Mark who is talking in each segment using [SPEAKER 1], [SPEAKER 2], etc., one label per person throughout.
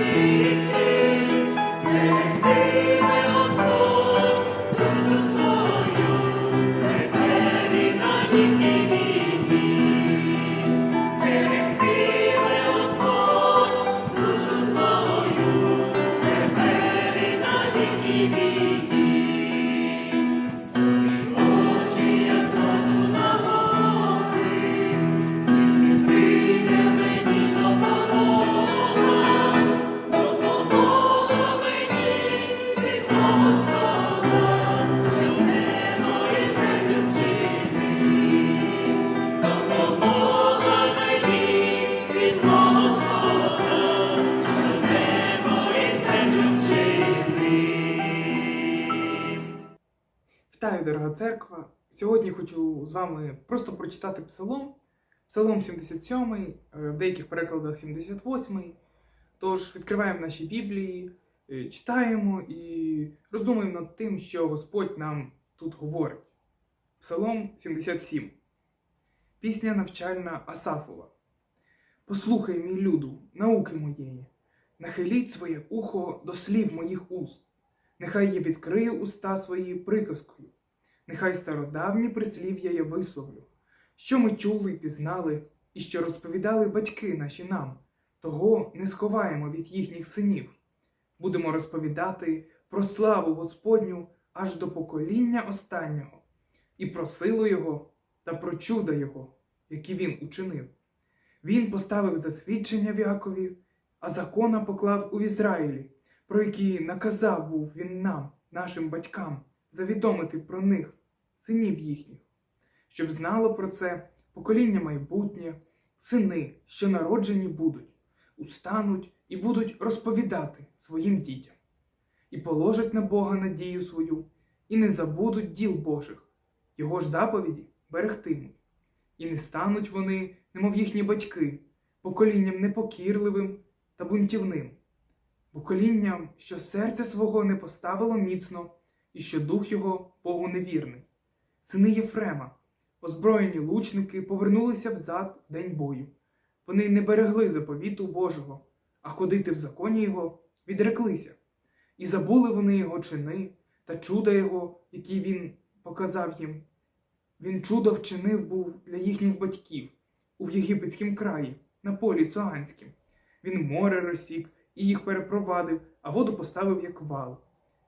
[SPEAKER 1] Amen. Дорога церква. Сьогодні хочу з вами просто прочитати псалом. Псалом 77, е, в деяких перекладах 78. Тож відкриваємо наші Біблії, е, читаємо і роздумуємо над тим, що Господь нам тут говорить. Псалом 77. Пісня навчальна Асафова. Послухай, мій люду, науки моєї, нахиліть своє ухо до слів моїх уст. Нехай я відкрию уста свої приказкою, нехай стародавні прислів'я я висловлю, що ми чули пізнали, і що розповідали батьки наші нам, того не сховаємо від їхніх синів. Будемо розповідати про славу Господню аж до покоління останнього, і про силу Його та про чуда Його, які він учинив. Він поставив засвідчення в Якові, а закона поклав у Ізраїлі про які наказав був він нам, нашим батькам, завідомити про них, синів їхніх, щоб знало про це покоління майбутнє, сини, що народжені будуть, устануть і будуть розповідати своїм дітям, і положать на Бога надію свою, і не забудуть діл Божих, його ж заповіді берегтимуть, і не стануть вони, немов їхні батьки, поколінням непокірливим та бунтівним. Поколінням, що серце свого не поставило міцно, і що дух його Богу невірний. Сини Єфрема, озброєні лучники, повернулися взад в день бою. Вони не берегли заповіту Божого, а ходити в законі його відреклися. І забули вони його чини та чуда його, які він показав їм. Він чудо вчинив був для їхніх батьків у єгипетськім краї, на полі Цоганськім. Він море розсік, і їх перепровадив, а воду поставив як вал,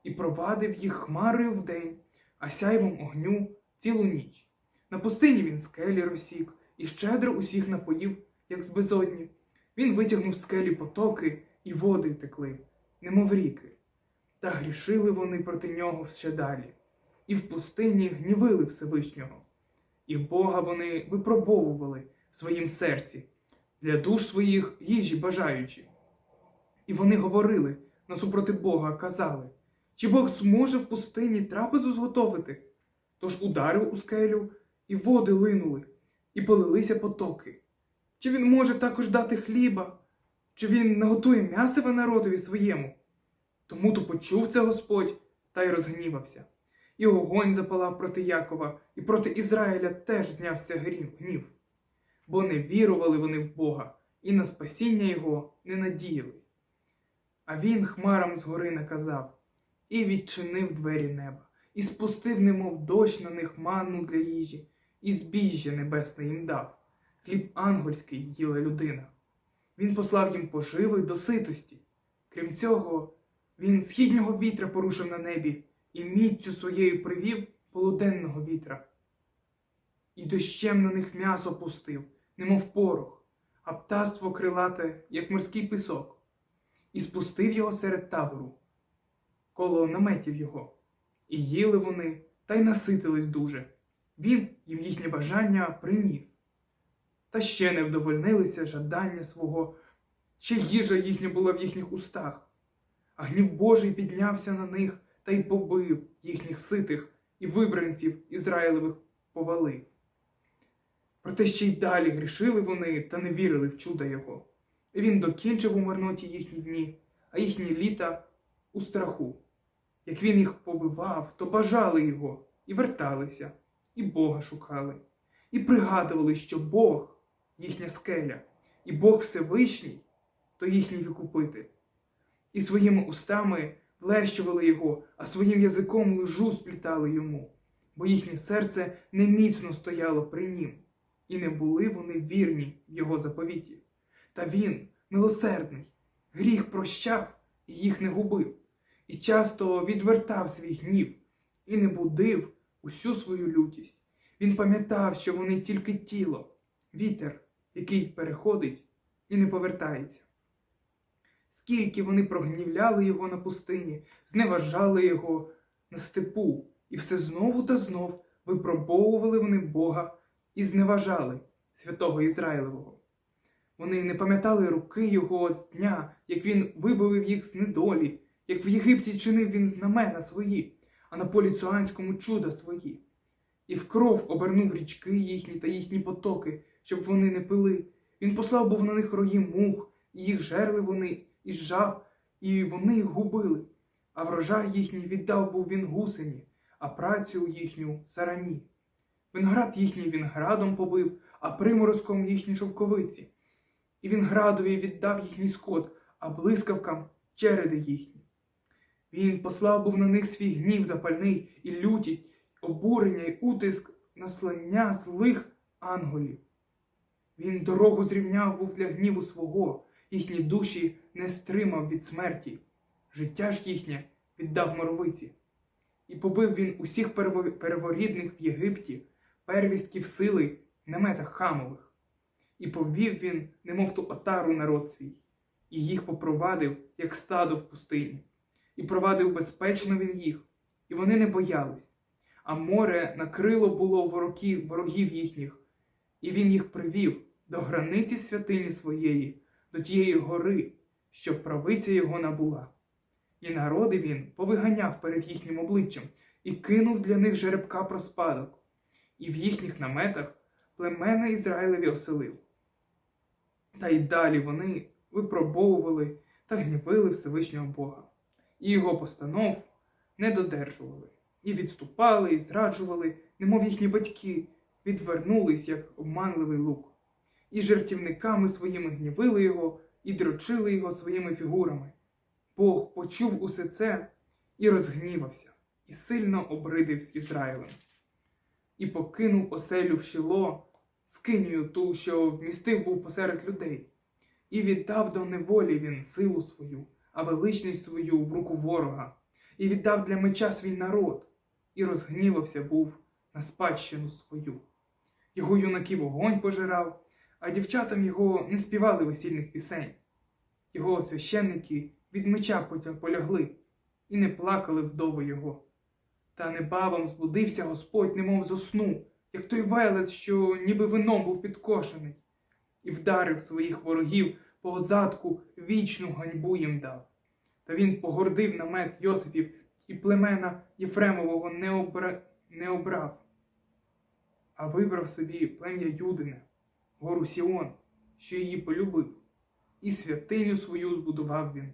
[SPEAKER 1] і провадив їх хмарою вдень, а сяйвом огню цілу ніч. На пустині він скелі розсік і щедро усіх напоїв, як з безодні. Він витягнув скелі потоки, і води текли, немов ріки. Та грішили вони проти нього ще далі, і в пустині гнівили Всевишнього. І Бога вони випробовували в своїм серці, для душ своїх їжі бажаючи. І вони говорили насупроти Бога, казали, чи Бог зможе в пустині трапезу зготовити? Тож ударив у скелю, і води линули, і полилися потоки. Чи він може також дати хліба, чи він наготує м'ясива народові своєму? Тому то почув це Господь та й розгнівався. І огонь запалав проти Якова, і проти Ізраїля теж знявся гнів. Бо не вірували вони в Бога, і на спасіння його не надіялись. А він хмарам згори наказав і відчинив двері неба, і спустив, немов дощ на них манну для їжі, і збіжжя небесне їм дав. Хліб ангельський їла людина. Він послав їм поживи до ситості. Крім цього, він східнього вітра порушив на небі і міцю своєю привів полуденного вітра. І дощем на них м'ясо пустив, немов порох, а птаство крилате, як морський пісок і спустив його серед табору, коло наметів його, і їли вони та й наситились дуже. Він їм їхнє бажання приніс. Та ще не вдовольнилися жадання свого, ще їжа їхня була в їхніх устах, а гнів Божий піднявся на них та й побив їхніх ситих і вибранців Ізраїлевих повалив. Проте ще й далі грішили вони та не вірили в чуда його. І Він докінчив у марноті їхні дні, а їхні літа у страху. Як він їх побивав, то бажали його і верталися, і Бога шукали, і пригадували, що Бог їхня скеля, і Бог Всевишній то їхній викупитель. І своїми устами влещували його, а своїм язиком лжу сплітали йому, бо їхнє серце не міцно стояло при нім, і не були вони вірні в його заповіті. Та він, милосердний, гріх прощав і їх не губив, і часто відвертав свій гнів і не будив усю свою лютість. Він пам'ятав, що вони тільки тіло, вітер, який переходить і не повертається. Скільки вони прогнівляли його на пустині, зневажали його на степу, і все знову та знов випробовували вони Бога і зневажали святого Ізраїлевого. Вони не пам'ятали руки його з дня, як він вибавив їх з недолі, як в Єгипті чинив він знамена свої, а на полі Цуанському чуда свої. І в кров обернув річки їхні та їхні потоки, щоб вони не пили. Він послав був на них рої мух, і їх жерли вони, і жаб, і вони їх губили. А врожай їхній віддав був він гусені, а працю їхню сарані. Виноград їхній він градом побив, а приморозком їхні шовковиці. І він градові віддав їхній скот, а блискавкам череди їхні. Він послав був на них свій гнів запальний і лютість, обурення й утиск наслання злих анголів. Він дорогу зрівняв був для гніву свого, їхні душі не стримав від смерті, життя ж їхнє віддав моровиці. І побив він усіх перво- перворідних в Єгипті, первістків сили в наметах хамових. І повів він, немов ту отару народ свій, і їх попровадив, як стадо в пустині, і провадив безпечно він їх, і вони не боялись. А море накрило було ворогів, ворогів їхніх, і він їх привів до границі святині своєї, до тієї гори, щоб правиця його набула. І народи він повиганяв перед їхнім обличчям і кинув для них жеребка про спадок, і в їхніх наметах племена Ізраїлеві оселив. Та й далі вони випробовували та гнівили Всевишнього Бога, і його постанов не додержували, і відступали, і зраджували, немов їхні батьки, відвернулись, як обманливий лук, і жертівниками своїми гнівили його, і дрочили його своїми фігурами. Бог почув усе це і розгнівався, і сильно обридив з Ізраїлем. І покинув оселю в Шило, скинію ту, що вмістив був посеред людей, і віддав до неволі він силу свою, а величність свою в руку ворога, і віддав для меча свій народ, і розгнівався був на спадщину свою. Його юнаків вогонь пожирав, а дівчатам його не співали весільних пісень. Його священники від меча полягли, і не плакали вдови його. Та небавом збудився Господь, немов зо сну, як той велет, що ніби вином був підкошений, і вдарив своїх ворогів по задку вічну ганьбу їм дав. Та він погордив намет Йосипів і племена Єфремового не, обра... не обрав, а вибрав собі плем'я Юдине, гору Сіон, що її полюбив, і святиню свою збудував він,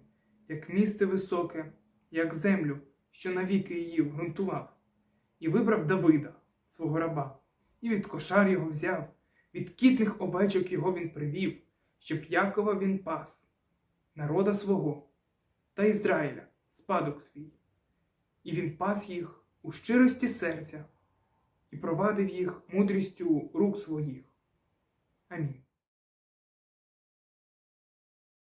[SPEAKER 1] як місце високе, як землю, що навіки її вґрунтував, і вибрав Давида, свого раба, і від кошар його взяв, від кітних овечок його він привів, щоб Якова він пас, народа свого та Ізраїля, спадок свій. І він пас їх у щирості серця і провадив їх мудрістю рук своїх. Амінь.